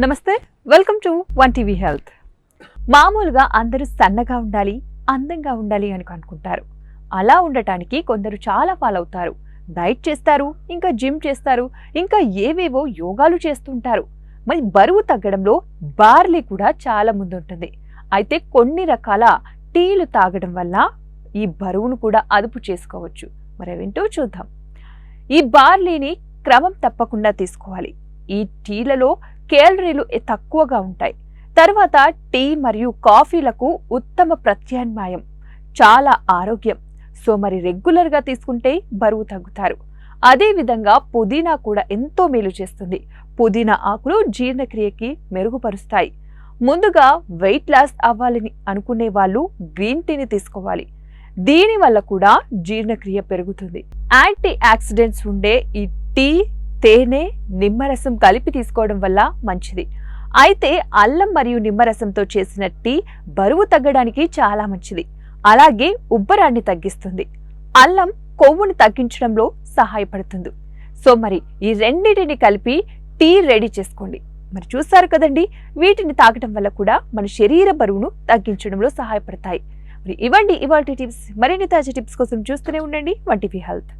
నమస్తే welcome to one TV health మామూలుగా అందరూ సన్నగా ఉండాలి అందంగా ఉండాలి అని అనుకుంటారు. అలా ఉండటానికి కొందరు చాలా ఫాలో అవుతారు. డైట్ చేస్తారు ఇంకా జిమ్ చేస్తారు ఇంకా ఏవేవో యోగాలు చేస్తుంటారు మరి బరువు తగ్గడంలో బార్లీ కూడా చాలా ముందుంటుంది. అయితే కొన్ని రకాల టీలు తాగడం వల్ల ఈ బరువును కూడా అదుపు చేసుకోవచ్చు. మరి చూద్దాం. ఈ బార్లీని క్రమం తప్పకుండా తీసుకోవాలి. ఈ టీలలో కేలరీలు తక్కువగా ఉంటాయి. తర్వాత టీ మరియు కాఫీలకు ఉత్తమ ప్రత్యామ్నాయం. చాలా ఆరోగ్యం. సో మరి రెగ్యులర్గా తీసుకుంటే బరువు తగ్గుతారు. అదేవిధంగా పుదీనా కూడా ఎంతో మేలు చేస్తుంది. పుదీనా ఆకులు జీర్ణక్రియకి మెరుగుపరుస్తాయి. ముందుగా వెయిట్ లాస్ అవ్వాలని అనుకునే వాళ్ళు గ్రీన్ టీని తీసుకోవాలి. దీని వల్ల కూడా జీర్ణక్రియ పెరుగుతుంది. యాంటీ ఆక్సిడెంట్స్ ఉండే ఈ టీ తేనె నిమ్మరసం కలిపి తీసుకోవడం వల్ల మంచిది. అయితే అల్లం మరియు నిమ్మరసంతో చేసిన టీ బరువు తగ్గడానికి చాలా మంచిది. అలాగే ఉబ్బరాన్ని తగ్గిస్తుంది. అల్లం కొవ్వును తగ్గించడంలో సహాయపడుతుంది. సో మరి ఈ రెండింటిని కలిపి టీ రెడీ చేసుకోండి. మరి చూస్తారు కదండి వీటిని తాగటం వల్ల కూడా మన శరీర బరువును తగ్గించడంలో సహాయపడతాయి. మరి ఇవ్వండి ఇవాటి టిప్స్. మరిన్ని తాజా టిప్స్ కోసం చూస్తూనే ఉండండి వంటివి హెల్త్.